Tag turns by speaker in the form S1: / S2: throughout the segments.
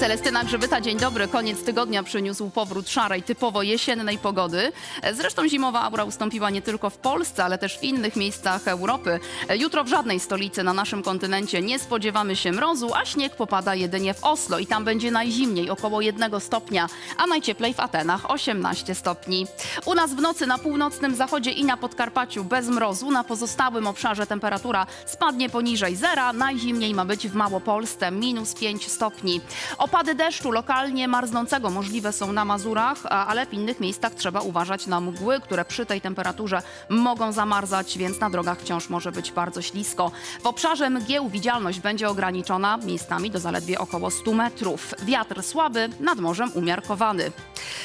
S1: Celestyna Grzybyta, dzień dobry. Koniec tygodnia przyniósł powrót szarej, typowo jesiennej pogody. Zresztą zimowa aura ustąpiła nie tylko w Polsce, ale też w innych miejscach Europy. Jutro w żadnej stolicy na naszym kontynencie nie spodziewamy się mrozu, a śnieg popada jedynie w Oslo i tam będzie najzimniej, około 1 stopnia, a najcieplej w Atenach 18 stopni. U nas w nocy na północnym zachodzie i na Podkarpaciu bez mrozu, na pozostałym obszarze temperatura spadnie poniżej zera, najzimniej ma być w Małopolsce minus 5 stopni. Opady deszczu lokalnie marznącego możliwe są na Mazurach, ale w innych miejscach trzeba uważać na mgły, które przy tej temperaturze mogą zamarzać, więc na drogach wciąż może być bardzo ślisko. W obszarze mgieł widzialność będzie ograniczona miejscami do zaledwie około 100 metrów. Wiatr słaby, nad morzem umiarkowany.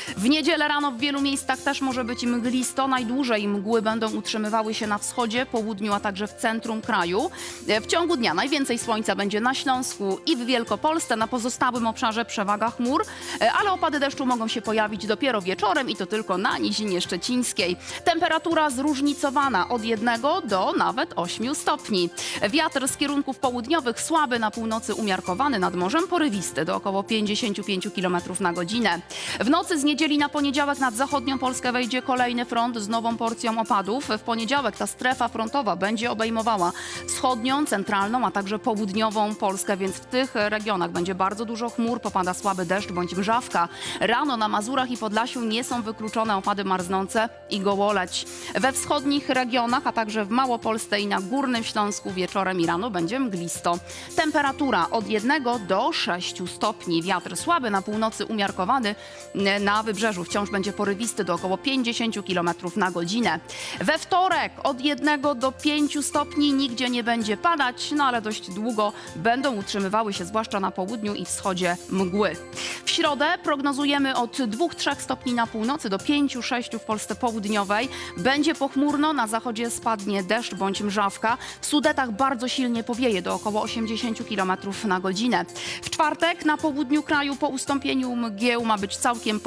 S1: W niedzielę rano w wielu miejscach też może być mglisto. Najdłużej mgły będą utrzymywały się na wschodzie, południu, a także w centrum kraju. E, W ciągu dnia najwięcej słońca będzie na Śląsku i w Wielkopolsce. Na pozostałym obszarze przewaga chmur, e, ale opady deszczu mogą się pojawić dopiero wieczorem i to tylko na nizinie szczecińskiej. Temperatura zróżnicowana od 1 do nawet 8 stopni. Wiatr z kierunków południowych słaby, na północy umiarkowany, nad morzem porywisty do około 55 km na godzinę. W nocy z niedzieli na poniedziałek nad zachodnią Polskę wejdzie kolejny front z nową porcją opadów. W poniedziałek ta strefa frontowa będzie obejmowała wschodnią, centralną, a także południową Polskę, więc w tych regionach będzie bardzo dużo chmur, popada słaby deszcz bądź mrzawka. Rano na Mazurach i Podlasiu nie są wykluczone opady marznące i gołoleć. We wschodnich regionach, a także w Małopolsce i na Górnym Śląsku wieczorem i rano będzie mglisto. Temperatura od 1 do 6 stopni. Wiatr słaby, na północy umiarkowany, na wybrzeżu wciąż będzie porywisty do około 50 km na godzinę. We wtorek od 1 do 5 stopni nigdzie nie będzie padać, no ale dość długo będą utrzymywały się, zwłaszcza na południu i wschodzie, mgły. W środę prognozujemy od 2-3 stopni na północy do 5-6 w Polsce południowej. Będzie pochmurno, na zachodzie spadnie deszcz bądź mrzawka. W Sudetach bardzo silnie powieje do około 80 km na godzinę. W czwartek na południu kraju po ustąpieniu mgieł ma być całkiem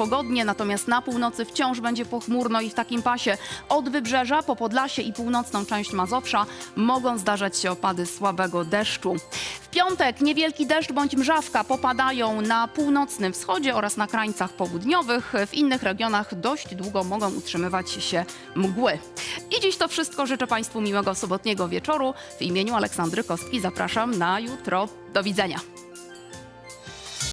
S1: natomiast na północy wciąż będzie pochmurno i w takim pasie od wybrzeża po Podlasie i północną część Mazowsza mogą zdarzać się opady słabego deszczu. W piątek niewielki deszcz bądź mrzawka popadają na północnym wschodzie oraz na krańcach południowych. W innych regionach dość długo mogą utrzymywać się mgły. I dziś to wszystko. Życzę Państwu miłego sobotniego wieczoru. W imieniu Aleksandry Kostki zapraszam na jutro. Do widzenia.